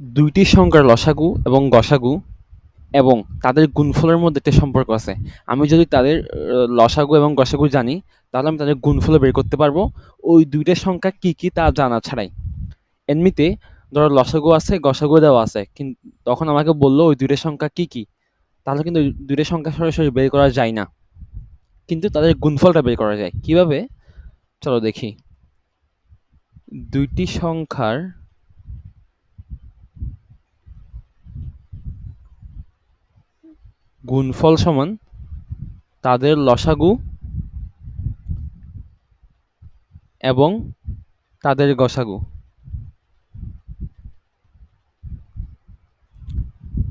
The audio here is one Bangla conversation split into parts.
দুইটি সংখ্যার লসাগু এবং গসাগু এবং তাদের গুণফলের মধ্যে একটা সম্পর্ক আছে। আমি যদি তাদের লসাগু এবং গসাগু জানি, তাহলে আমি তাদের গুণফল বের করতে পারব। ওই দুইটা সংখ্যা কি কি তা জানা ছাড়াই। এমনিতে ধরো লসাগু আছে, গসাগু দেওয়া আছে কিন্তু তখন আমাকে বলল ওই দুইটা সংখ্যা কি কি। তাহলে কিন্তু দুইটা সংখ্যা সরাসরি বের করা যায় না। কিন্তু তাদের গুণফলটা বের করা যায়। কীভাবে? চলো দেখি। দুইটি সংখ্যার গুণফল সমান তাদের লসাগু এবং তাদের গসাগু।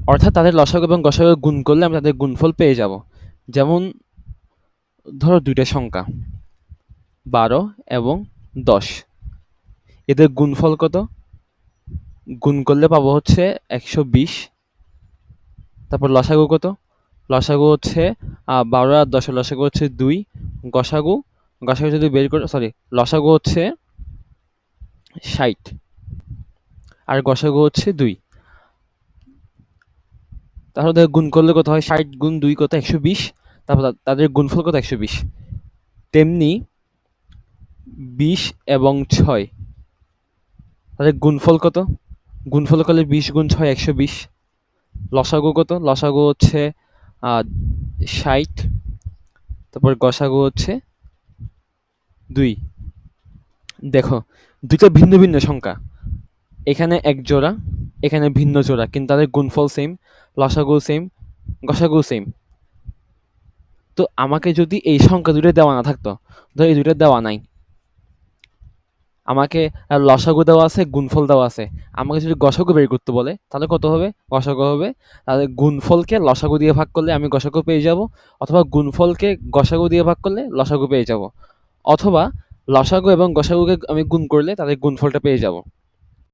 অর্থাৎ তাদের লসাগু এবং গসাগু গুণ করলে আমি তাদের গুণফল পেয়ে যাব। যেমন ধরো দুইটা সংখ্যা, বারো এবং দশ। এদের গুণফল কত? গুণ করলে পাবো হচ্ছে একশো বিশ। তারপর লসাগু কত? লসাগু হচ্ছে বারো আর দশের লসাগু হচ্ছে দুই। গসাগু গসাগু যদি বের করে সরি লসাগু হচ্ছে ষাট আর গসাগু হচ্ছে দুই। তাহলে ওদের গুণ করলে কত হয়? ষাট গুণ দুই কত? একশো বিশ। তারপর তাদের গুণফল কত? একশো বিশ। তেমনি বিশ এবং ছয়, তাদের গুণফল কত? গুণফল করলে বিশ গুণ ছয়, একশো বিশ। লসাগু কত? লসাগু হচ্ছে ষাট, তারপর গসাগু হচ্ছে দুই। দেখো, দুইটা ভিন্ন ভিন্ন সংখ্যা। এখানে এক জোড়া, এখানে ভিন্ন জোড়া, কিন্তু তাদের গুণফল সেম লসাগু সেম গসাগু সেম তো আমাকে যদি এই সংখ্যা দুটো দেওয়া না থাকতো, ধর এই দুটো দেওয়া নাই আমাকে লসাগু দেওয়া আছে, গুণফল দেওয়া আছে। আমাকে যদি গসাগু বের করতে বলে, তাহলে কত হবে? গসাগু হবে। তাহলে গুণফলকে লসাগু দিয়ে ভাগ করলে আমি গসাগু পেয়ে যাব, অথবা গুণফলকে গসাগু দিয়ে ভাগ করলে লসাগু পেয়ে যাব। অথবা লসাগু এবং গসাগুকে আমি গুণ করলে তাদের গুণফলটা পেয়ে যাব।